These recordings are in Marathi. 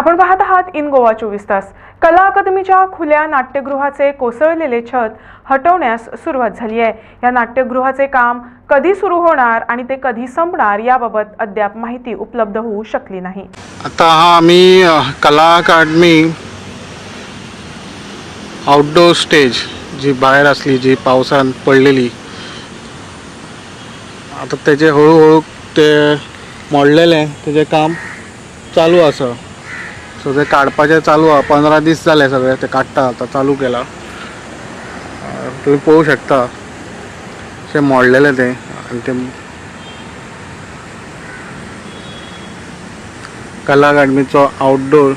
आपण पाहत आहात इन गोवा चोवीस तास. कला अकादमीच्या खुल्या नाट्यगृहाचे कोसळलेले छत हटवण्यास सुरुवात झाली आहे. या नाट्यगृहाचे काम कधी सुरू होणार आणि ते कधी संपणार याबाबत अद्याप माहिती उपलब्ध होऊ शकली नाही. आता हा आम्ही कला अकादमी आउटडोर स्टेज जी बाहेर असली जी पावसान पडलेली आता त्याचे हळूहळू ते मोडलेले त्याचे काम चालू असं. सो ते काडपाचें चालू आहा. पंदरा दीस जाले सगळे ते काडटा आतां चालू केला. तुम्ही पळोवंक शकता. अशें मोडलेले ते. आनी ते कला अकादमीचो आउटडोर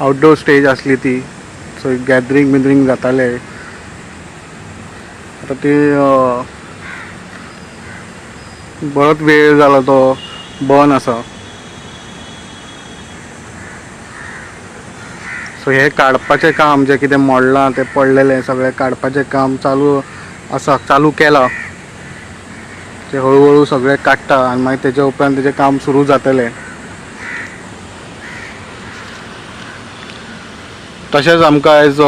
आउटडोर स्टेज असली ती. सो गॅदरींग बिदरींग जाताले. आता ती बरोच वेळ झाला तो. बंद आसा सो हे काडपाचें काम जें कितें मोडलां तें पडलेलें सगळें काडपाचें काम चालू आसा चालू केलां. ते हळूहळू सगळे काडटा आनी मागीर तेच्या उपरांत तेजें काम सुरू जातलें. तशेंच आमकां एज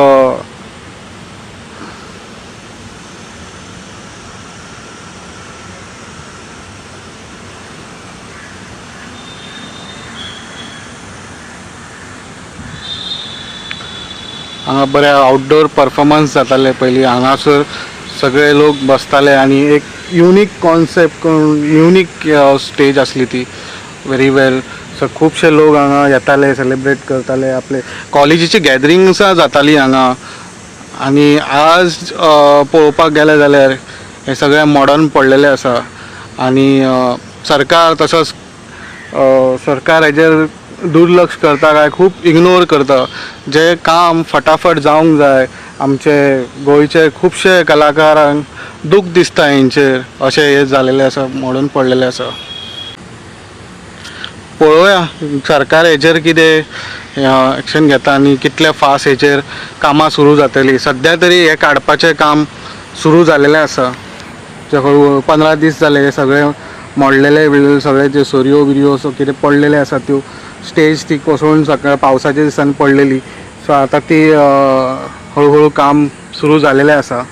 हांगा बरे आउटडोर परफॉर्मन्स जाताले पयलीं हांगासर सगळे लोक बसताले आनी एक युनीक कॉन्सेप्ट करून युनीक स्टेज आसली ती. व्हेरी वेल सो खुबशे लोक हांगा येताले सेलिब्रेट करताले. आपले कॉलेजीची गॅदरिंग्सां जातालीं हांगा आनी आज पळोवपाक गेले जाल्यार हे सगळें मॉडर्न पडलेलें आसा. आनी सरकार तसोच सरकार हेजेर दुर्लक्ष करता काय खूब इग्नोर करता. जे काम फटाफट जावंक जाय आमचे गोंयचे खुबशे कलाकारांक दूख दिसता हेंचेर अशें हे जालेलें आसा मोडून पडलेलें आसा. पळोवया सरकार हेचेर कितें एक्शन घेता आनी कितले फास्ट हेचेर कामां सुरू जातलीं. सद्या तरी हे काडपाचें काम सुरू जालेलें आसा. जे हळू पंदरा दीस जाले हे सगळे मोडलेले बिडलेले सगळे जे सोरयो बिरयो सो कितें पडलेले आसा त्यो स्टेज ती कोसळून सकाळ पावसाच्या दिसांनी पडलेली सो आतां ती हळूहळू काम सुरू जालेलें आसा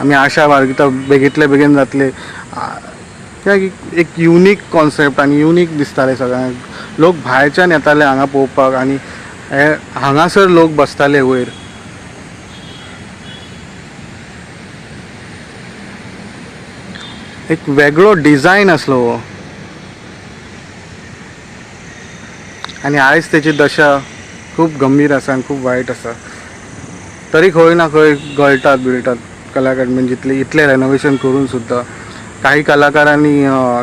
आमी आशा बाळगिता बेगीतले बेगीन जातले. कित्याक एक युनीक कॉन्सेप्ट आनी युनीक दिसताले सगळ्यांक लोक भायरच्यान येताले हांगा पळोवपाक आनी हे हांगासर लोक बसताले वयर. एक वेगळो डिझायन आसलो हो. आणि आनी आयज दशा खूब गंभीर आसा आनी खूब वायट आसा तरी खंय ना खंय गळटात बिळटात कलाकार म्हणजे जितले इतले रेनोवेशन करून सुद्दां काही कलाकारांनी अ,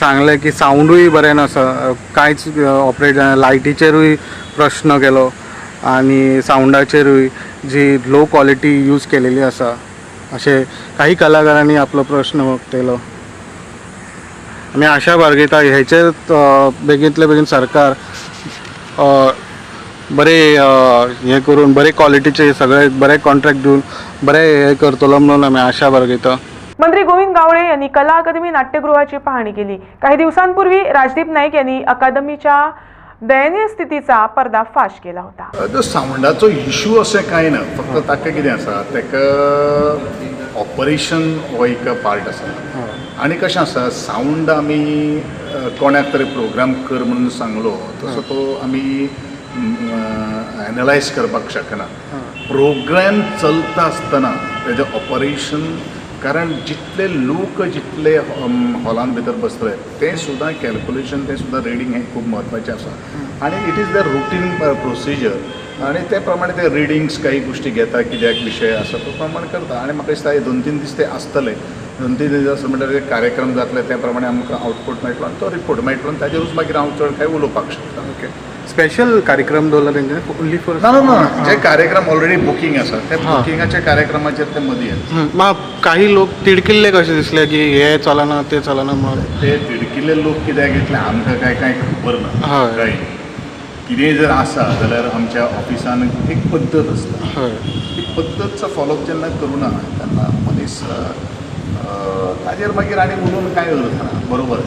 सांगलें की सावंडूय बरें नासा अ, कांयच ऑपरेट जायना लायटीचेरूय प्रश्न केलो. आनी सावंडाचेरूय जी लो क्वॉलिटी यूज केलेली आसा अशें काही कलाकारांनी आपलो प्रश्न वक्तयलो आमी आशा बाळगिता हेचेर अ, बेगींतले बेगीन सरकार बरे हे करून बरे क्वॉलिटीचे सगळे बरे कॉन्ट्रॅक्ट दिवन बरे हे करतलो म्हणून आमी आशा बाळगिता. मंत्री गोविंद गावडे यांनी कला अकादमी नाट्यगृहाची पाहणी केली. काही दिवसांपूर्वी राजदीप नाईक यांनी अकादमीच्या दयनीय स्थितीचा पर्दाफाश केला होता. जो सावंडाचो इशू अशें कांय ना. फक्त ताका कितें आसा? ताका ऑपरेशन हो एक पार्ट आसा आनी कशें आसा सावंड आमी कोणाक तरी प्रोग्राम कर म्हणून सांगलो तसो तो आमी एनालायज करपाक शकना. प्रोग्राम चलता आसतना तेजें ऑपरेशन कारण जितले लोक जितले हॉलान भितर बसतले तें सुद्दां कॅल्क्युलेशन तें सुद्दां रिडींग हें खूब म्हत्वाचें आसा आनी it is the routine procedure आनी ते प्रमाणे ते रिडिंग्स काही गोश्टी घेता कित्याक विशय आसा तो प्रमाणे करता. आनी म्हाका दिसता हे दोन तीन दीस ते आसतले दोन तीन म्हणल्यार ते कार्यक्रम जातले त्या प्रमाणे आमकां आउटपूट मेळटलो आनी तो रिपोर्ट मेळटलो आनी ताजेरूच मागीर हांव चड काय उलोवपाक शकता. ओके. स्पेशल कार्यक्रम दवरला तेंच्यानी ओन्ली फॉर ना ना जे कार्यक्रम ऑलरेडी बुकींग आसा त्या बुकिंगाच्या कार्यक्रमाचेर ते मदीं येता काही लोक तिडकिल्ले कशे दिसले की हे चलना ते चलना म्हणून? ते तिडकिल्ले लोक कित्याक घेतले? आमकां काय काय खबर ना. हय. कितेंय जर आसा जाल्यार आमच्या ऑफिसान एक पद्दत आसता ती पद्दतचा फॉलोअप जेन्ना करूना तेन्ना मनीस ताजेर मागीर आनी उलोवन कांय ना बरोबर.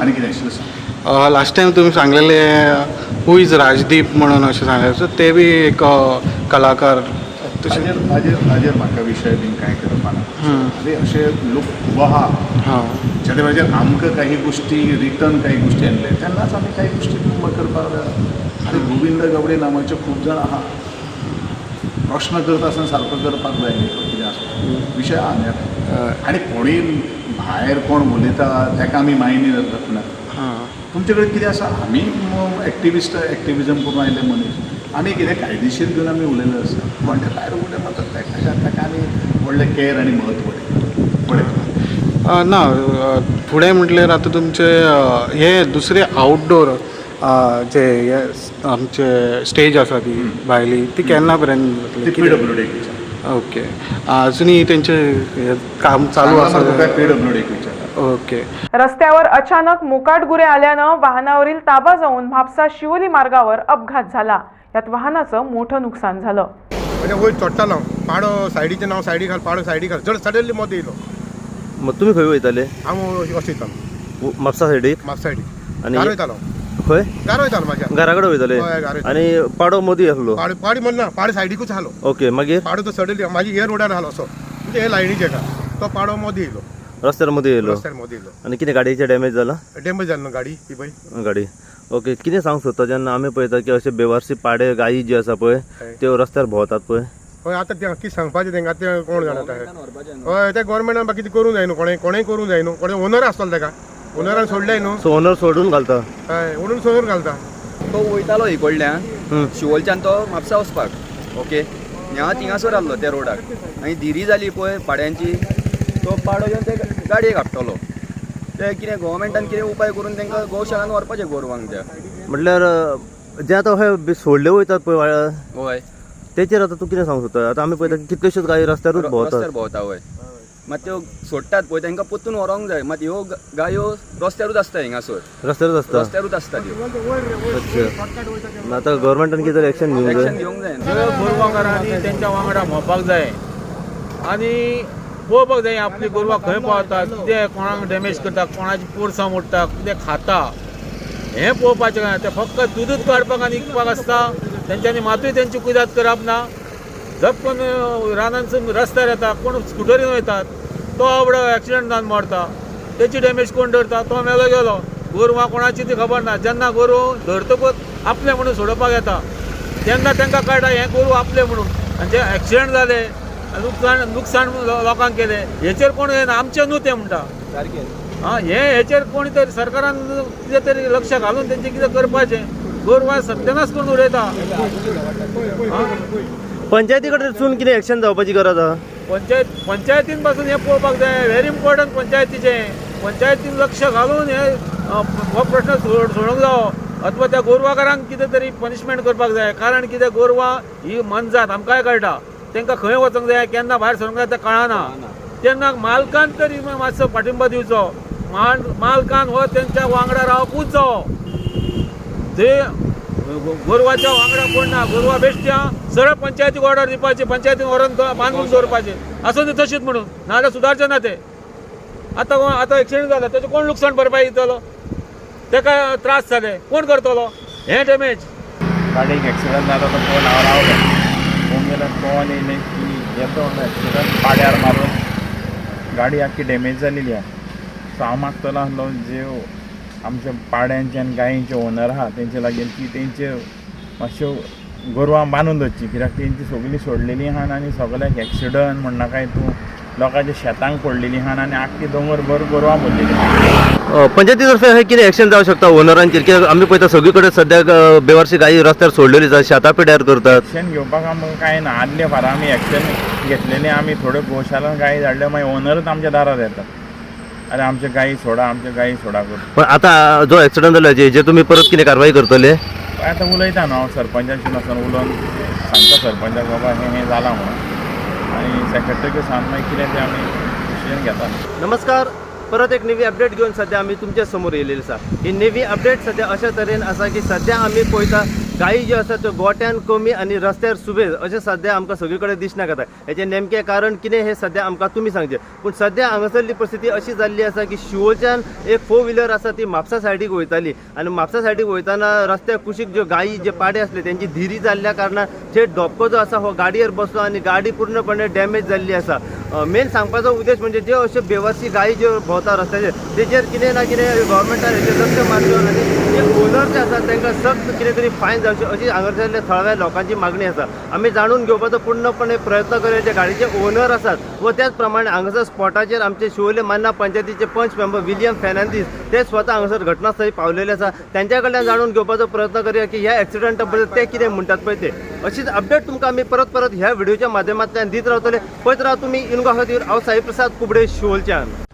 आनी कितें आशिल्लें सांग लास्ट टायम तुम्ही सांगलेले हू इज राजदीप म्हणून अशें सांगलेले सो ते बी एक कलाकार. तशें ताजेर ताजेर म्हाका विशय बीन कांय करपा ना आनी अशे लोक खूब आहा ज्या वेळाचेर आमकां काही गोष्टी रिटर्न काही गोष्टी आणले तेन्नाच आमी काही गोष्टी करपाक जाय आनी गोविंद गावडे नांवाचे खूब जाण आहा प्रश्न करता आसतना सारको करपाक जाय कितें आसा विशय आहा. आनी कोणीय भायर कोण उलयता ताका आमी मायनी हां. तुमचे कडेन कितें आसा आमी एक्टिविस्ट एक्टिविजम करून आयले मनीस आमी कितें कायदेशीर घेवन आमी उलयले आसा कोण ते भायर उलय म्हणटात ताका ताका आमी व्हडलें केअर आनी म्हत्व ना फुडें म्हटल्यार आतां तुमचे हे दुसरे आउटडोर जे हे आमचे स्टेज आसा ती भायली ती केन्ना पर्यंत? पी डब्ल्यू डीक ओके. अजुनही त्यांचे हे काम चालू आसा पी डब्ल्यू डीक ओके. रस्त्यावर अचानक मुकाट गुरे आल्यानं वाहनावरील ताबा जाऊन म्हापसा शिवोली मार्गावर अपघात झाला. यात वाहनाचं मोठं नुकसान झालं. म्हणजे वयर चडटालो पाडो सायडीचें नांव सायडीक घाल पाडो सायडीक घाल. जड सडनली मत येयलो मग तुम्ही खंय वयताले हांव वसयतालो उ- म्हापसा सायडीक म्हाप सायडीक आनी वयतालो खंय गार वयतालो म्हाज्या घरा कडेन वयताले हय, घरा. आनी पाडो मदीं आसलो पाडी पाडी म्हणना पाडी सायडीकूच आलो. ओके मागीर पाडो तो सडनली म्हाजी हे रोडार आलो असो. म्हणजे हे लायनीचे का तो पाडो मदीं येयलो रस्त्यार मदीं येयलो रस्त्यार मदीं येयलो आनी कितें गाडयेचें डॅमेज जाला डॅमेज जालो न्हू गाडी ही पळय गाडी. ओके कितें सांग सोदता जेन्ना आमी पळयता की अशे बेवारसी पाडे गायी जी आसा पळय त्यो रस्त्यार भोंवतात पळय हय आतां ते कितें सांगपाचें तेंकां ते कोण जाणा ते हय ते गोवोरमेंटान म्हाका कितें करूंक जाय न्हू कोणें कोणेंय करूंक जाय न्हू कोणें ओनर आसतलो तेका ओनरान सोडलें न्हू? सो ओनर सोडून घालता. हय म्हणून सोडून घालता? तो वयतालो इकडल्यान हं. शिवोलच्यान तो म्हापसा वचपाक. ओके. हांव थिंगासर आहलो त्या रोडाक. आनी धिरी जाली पळय पाड्यांची. तो पाडो घेवन ते गाडयेक आपटलो ते कितें गोवोरमेंटान कितें उपाय करून तांकां गोशाळान व्हरपाचें गोरवांक त्या म्हटल्यार जे आतां अशे बे- सोडले वयतात पळय हय. तेचेर आतां तूं कितें सांग सोदता? आतां आमी पळयता कितल्योश्योच गायी रस्त्यारूच रस्त्यार भोंवतात. भोंवता हय. मात त्यो सोडटात पळय तांकां पोत्तून व्हरोंक जाय मात ह्यो गायो रस्त्यारूच आसता हिंगासर रस्त्यारूच आसता? रस्त्यारूच आसता त्यो अच्छा। आतां गव्हर्मेंटान कितें एक्शन घेवंक एक्शन जाय घेवंक जाय गोरवांकारांनी त्यांच्या वांगडा भोंवपाक जाय आनी पळोवपाक जाय आपली गोरवां खंय पावतात कितें कोणाक डॅमेज करता कोणाची पोरसां मोडटा कितें खाता हें पळोवपाचें काय ते फक्त दूदच काडपाक आनी विकपाक आसता। तेंच्यांनी मातूय तेंची कुयदाद करप ना। झपकन रानांसून रस्त्यार येता कोण स्कुटरीन वयतात तो आवडो एक्सिडंट जावन मरता. तेची डॅमेज कोण धरता तो मेलो गेलो. गोरवां कोणाची ती खबर ना जेन्ना गोरवां धरतकूच आपले म्हणून सोडपाक येता तेन्ना तांकां कळटा हें गोरू आपले म्हणून. आनी जे एक्सिडंट जाले नुकसाण लो- लोकांक केले हेचेर कोण येना आमचें न्हू तें म्हणटा हां हे हेचेर कोणी तरी सरकारान कितें तरी लक्ष घालून तेंचें कितें करपाचें. गोरवां सत्यानाश करून उडयता पंचायती कडेन वचून कितें एक्शन जावपाची गरज आहा? पंचायत पंचायतीन पासून हें पळोवपाक जाय व्हेरी इम्पॉर्टंट पंचायतीचें. पंचायतीन लक्ष घालून हे अ, हो प्रश्न सोड सोडूंक जावो. अथवा त्या गोरवाकारांक कितें तरी पनिशमेंट करपाक जाय. कारण कितें गोरवां ही मनजात आमकांय कळटा? तांकां खंय वचूंक जाय केन्ना भायर सरूंक जाय तें कळना. तेन्ना मालकान तरी मातसो फाटिंबा दिवचो. माल मालकान हो तेंच्या वांगडा रावपूच जावो. जे गोरवाच्या वांगडा कोण ना गोरवा बेश्ट्या सरळ पंचायतीक ऑर्डर दिवपाची पंचायतीन व्हरून तो बांदून दवरपाचे असो तशीच म्हणून. नाजाल्यार सुदारचे ना ते. आतां कोण- आतां एक्सिडेंट जाला तेजें कोण लुकसाण भरपाई दितलो तेका त्रास जाले कोण करतलो हे डॅमेज गाडीक एक्सिडंट जालो तो फोन हांव रावलो फोन गेल्यार कोण येयले की येतो एक्सिडंट पाड्यार मारून. गाडी आख्खी डॅमेज जालेली आहे. सो हांव मागतलो आसलो जे आमच्या पाड्यांचे आनी गायींचे ओनर आहा तेंचे लागीं की तेंचे मातश्यो गोरवां बांदून दवरची कित्याक तेंची सगळीं सोडलेलीं आहात आनी सगळ्याक एक्सिडंट म्हणनाका हितून लोकांच्या शेतांक पडलेलीं आहात आनी आख्खी दोंगर भर गोरवां भरलेलीं पंचायती तर्फे हे कितें एक्शन जावं शकता? ओनरांचेर कित्याक आमी पळयता सगळे कडेन सद्याक बेवारशी गायी रस्त्यार सोडलेली आसा शेतां पिड्यार करतात. एक्शन घेवपाक आमकां कांय ना? आदले फार आमी एक्शन घेतलेले आमी थोड्यो गोशालान गायी धाडल्यो मागीर ओनरच आमच्या दारार येतात. अरे आमचे गायी सोडा आमचे गायी सोडा कर. पण आतां जो एक्सिडंट जालो हेजे जे तुमी परत कितें कारवाई करतले? आतां उलयता न्हू हांव सरपंचाशी वचून उलोवन सांगता सरपंचाक बाबा हें हें जालां म्हणून. आनी सेक्रेटरीक सांग मागीर कितें तें आमी डिसिजन घेता नमस्कार. परत एक नवी अपडेट घेवन सध्या आमी तुमच्यासमोर येयलेली आसा ही नवी अपडेट सध्या अशा तरेन आसा की सध्या आमी पळयता गायी ज्यो आसा त्यो गोट्यान कमी आनी रस्त्यार सुबेज अशें सद्या आमकां सगळे कडेन दिसना येता हेचें नेमकें कारण कितें हें सद्या आमकां तुमी सांगचें पूण सद्या हांगासरली परिस्थिती अशी जाल्ली आसा की शिवोच्यान एक फोर व्हिलर आसा ती म्हापसा सायडीक वयताली. आनी म्हापसा सायडीक वयताना रस्त्या कुशीक ज्यो गायी जे पाडे आसले तेंची धिरी जाल्ल्या कारणान थेट धोपको जो आसा हो गाडयेर बसलो आनी गाडी पूर्णपणे डॅमेज जाल्ली आसा मेन सांगपाचो उद्देश म्हणजे ज्यो अश्यो बेवासी गायी ज्यो भोंवता रस्त्याचेर तेचेर कितें ना कितें गोवोरमेंटान हेचेर लक्ष मारचें आनी जे ओनर जे आसा तांकां सक्त कितें तरी फायन जावचें अशी हांगासरल्या थळाव्या लोकांची मागणी आसा आमी जाणून घेवपाचो पूर्णपणे प्रयत्न करूया जे गाडीचे ओनर आसात व त्याच प्रमाणे हांगासर स्पॉटाचेर आमचे शिवोले मान्ना पंचायतीचे पंच मेंबर विलियम फेर्नांदीस ते स्वता हांगासर घटनास्थळी पावलेले आसा त्यांच्या कडल्यान जाणून घेवपाचो प्रयत्न करूया की ह्या एक्सिडंटा बद्दल ते कितें म्हणटात पळय ते. अशीच अपडेट तुमकां आमी परत परत ह्या व्हिडिओच्या माध्यमांतल्यान दीत रावतले पळयत राव तुमी इनगो खातीर हांव साई प्रसाद कुबडे शिवोलच्यान